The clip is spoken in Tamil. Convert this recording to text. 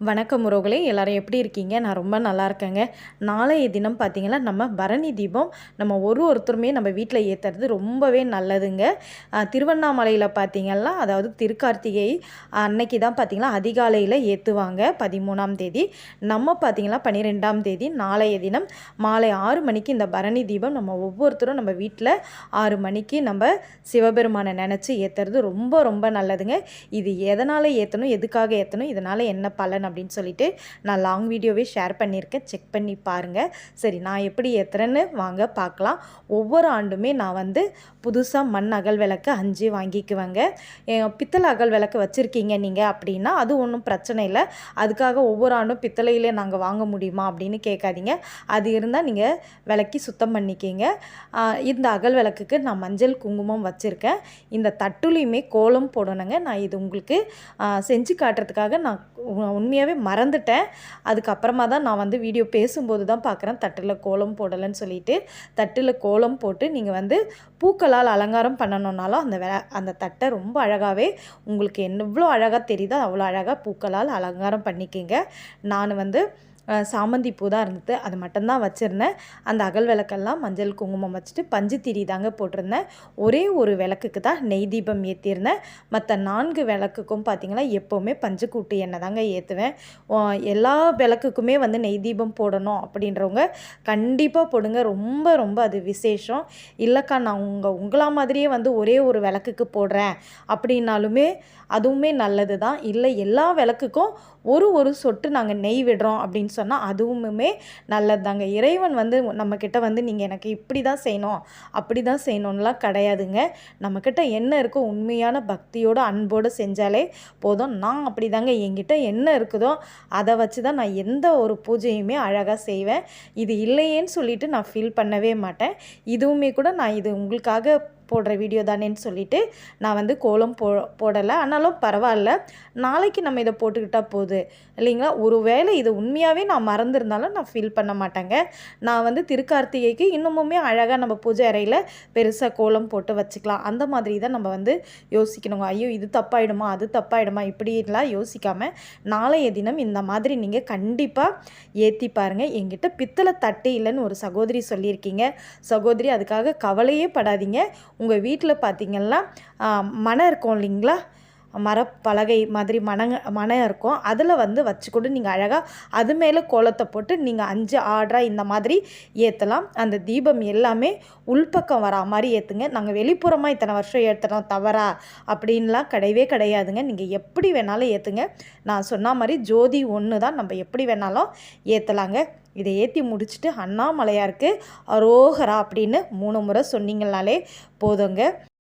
வணக்கம் உறவுகளே எல்லாரும் எப்படி இருக்கீங்க? நான் ரொம்ப நல்லா இருக்கேங்க. நாளைய தினம் பார்த்தீங்கன்னா நம்ம பரணி தீபம் நம்ம ஒரு ஒருத்தருமே நம்ம வீட்டில் ஏற்றுறது ரொம்பவே நல்லதுங்க. திருவண்ணாமலையில் பார்த்தீங்கன்னா அதாவது திருக்கார்த்திகை அன்னைக்கு தான் பார்த்தீங்கன்னா அதிகாலையில் ஏற்றுவாங்க பதிமூணாம் தேதி. நம்ம பார்த்தீங்கன்னா பன்னிரெண்டாம் தேதி நாளைய தினம் மாலை ஆறு மணிக்கு இந்த பரணி தீபம் நம்ம ஒவ்வொருத்தரும் நம்ம வீட்டில் ஆறு மணிக்கு நம்ம சிவபெருமானை நினச்சி ஏற்றுறது ரொம்ப ரொம்ப நல்லதுங்க. இது எதனால் ஏற்றணும் எதுக்காக ஏற்றணும் இதனால் என்ன பலன் அப்படின்னு சொல்லிட்டு நான் லாங் வீடியோவே ஷேர் பண்ணியிருக்கேன். செக் பண்ணி பாருங்கள் சரி நான் எப்படி ஏற்றுறேன்னு வாங்க பார்க்கலாம். ஒவ்வொரு ஆண்டுமே நான் வந்து புதுசாக மண் அகல் விளக்கு அஞ்சு வாங்கிக்குவேங்க. என் பித்தளை அகல் விளக்கு வச்சுருக்கீங்க நீங்கள் அப்படின்னா அது ஒன்றும் பிரச்சனை இல்லை. அதுக்காக ஒவ்வொரு ஆண்டும் பித்தளையிலே நாங்கள் வாங்க முடியுமா அப்படின்னு கேட்காதீங்க. அது இருந்தால் நீங்கள் விளக்கி சுத்தம் பண்ணிக்கிங்க. இந்த அகல் விளக்குக்கு நான் மஞ்சள் குங்குமம் வச்சுருக்கேன். இந்த தட்டுலையுமே கோலம் போடணுங்க. நான் இது உங்களுக்கு செஞ்சு காட்டுறதுக்காக நான் உண்மை உண்மையாகவே மறந்துட்டேன். அதுக்கப்புறமா தான் நான் வந்து வீடியோ பேசும்போது தான் பார்க்குறேன் தட்டில் கோலம் போடலைன்னு சொல்லிட்டு தட்டில் கோலம் போட்டு நீங்கள் வந்து பூக்களால் அலங்காரம் பண்ணணுன்னாலும் அந்த வே அந்த தட்டை ரொம்ப அழகாகவே உங்களுக்கு எவ்வளோ அழகாக தெரியுதோ அவ்வளோ அழகாக பூக்களால் அலங்காரம் பண்ணிக்கிங்க. நான் வந்து சாமந்தி பூ தான் இருந்தது. அது மட்டும்தான் வச்சுருந்தேன். அந்த அகல் விளக்கெல்லாம் மஞ்சள் குங்குமம் வச்சுட்டு பஞ்சு திரி தாங்க போட்டிருந்தேன். ஒரே ஒரு விளக்குக்கு தான் நெய் தீபம் ஏற்றிருந்தேன் மற்ற நான்கு விளக்குக்கும் பார்த்திங்கன்னா எப்போவுமே பஞ்சு கூட்டு எண்ணெய் தாங்க ஏற்றுவேன் எல்லா விளக்குக்குமே வந்து நெய் தீபம் போடணும் அப்படின்றவங்க கண்டிப்பாக போடுங்க. ரொம்ப ரொம்ப அது விசேஷம். இல்லைக்கா நான் உங்கள் உங்களா மாதிரியே வந்து ஒரே ஒரு விளக்குக்கு போடுறேன் அப்படின்னாலுமே அதுவுமே நல்லது தான் இல்லை எல்லா விளக்குக்கும் ஒரு ஒரு சொட்டு நாங்கள் நெய் விடுறோம் அப்படின்னு சொன்னால் அதுவுமே நல்லதுதாங்க. இறைவன் வந்து நம்மக்கிட்ட வந்து நீங்கள் எனக்கு இப்படி தான் செய்யணும் அப்படி தான் செய்யணும்லாம் கிடையாதுங்க. நம்மக்கிட்ட என்ன இருக்கோ உண்மையான பக்தியோட அன்போடு செஞ்சாலே போதும். நான் அப்படி தாங்க என்கிட்ட என்ன இருக்குதோ அதை வச்சு தான் நான் எந்த ஒரு பூஜையுமே அழகாக செய்வேன். இது இல்லையேன்னு சொல்லிட்டு நான் ஃபீல் பண்ணவே மாட்டேன். இதுவுமே கூட நான் இது உங்களுக்காக போடுற வீடியோ தானேன்னு சொல்லிட்டு நான் வந்து கோலம் போ போடலை. ஆனாலும் பரவாயில்ல. நாளைக்கு நம்ம இதை போட்டுக்கிட்டால் போகுது இல்லைங்களா? ஒரு வேளை இது உண்மையாகவே நான் மறந்துருந்தாலும் நான் ஃபீல் பண்ண மாட்டேங்க. நான் வந்து திருக்கார்த்திகைக்கு இன்னமுமே அழகாக நம்ம பூஜை அறையில் பெருசாக கோலம் போட்டு வச்சுக்கலாம். அந்த மாதிரி தான் நம்ம வந்து யோசிக்கணுங்க. ஐயோ இது தப்பாயிடுமா அது தப்பாயிடுமா இப்படிலாம் யோசிக்காமல் நாளைய தினம் இந்த மாதிரி நீங்கள் கண்டிப்பாக ஏற்றி பாருங்கள் எங்கிட்ட பித்தளை தட்டு இல்லைன்னு ஒரு சகோதரி சொல்லியிருக்கீங்க. சகோதரி அதுக்காக கவலையே படாதீங்க. உங்கள் வீட்டில் பார்த்தீங்கன்னா மனம் இருக்கும் இல்லைங்களா? மரப்பலகை மாதிரி மனங்க மனம் இருக்கும். அதில் வந்து வச்சு கூட நீங்கள் அழகாக அது மேலே கோலத்தை போட்டு நீங்கள் அஞ்சு ஆர்டராக இந்த மாதிரி ஏற்றலாம். அந்த தீபம் எல்லாமே உள்பக்கம் வரா மாதிரி ஏற்றுங்க. நாங்கள் வெளிப்புறமாக இத்தனை வருஷம் ஏற்றுறோம் தவறா அப்படின்லாம் கிடையவே கிடையாதுங்க. நீங்கள் எப்படி வேணாலும் ஏற்றுங்க. நான் சொன்ன மாதிரி ஜோதி ஒன்று தான். நம்ம எப்படி வேணாலும் ஏற்றலாங்க. இதை ஏற்றி முடிச்சுட்டு அண்ணாமலையாருக்கு அரோகரா அப்படின்னு மூணு முறை சொன்னீங்கனாலே போதுங்க.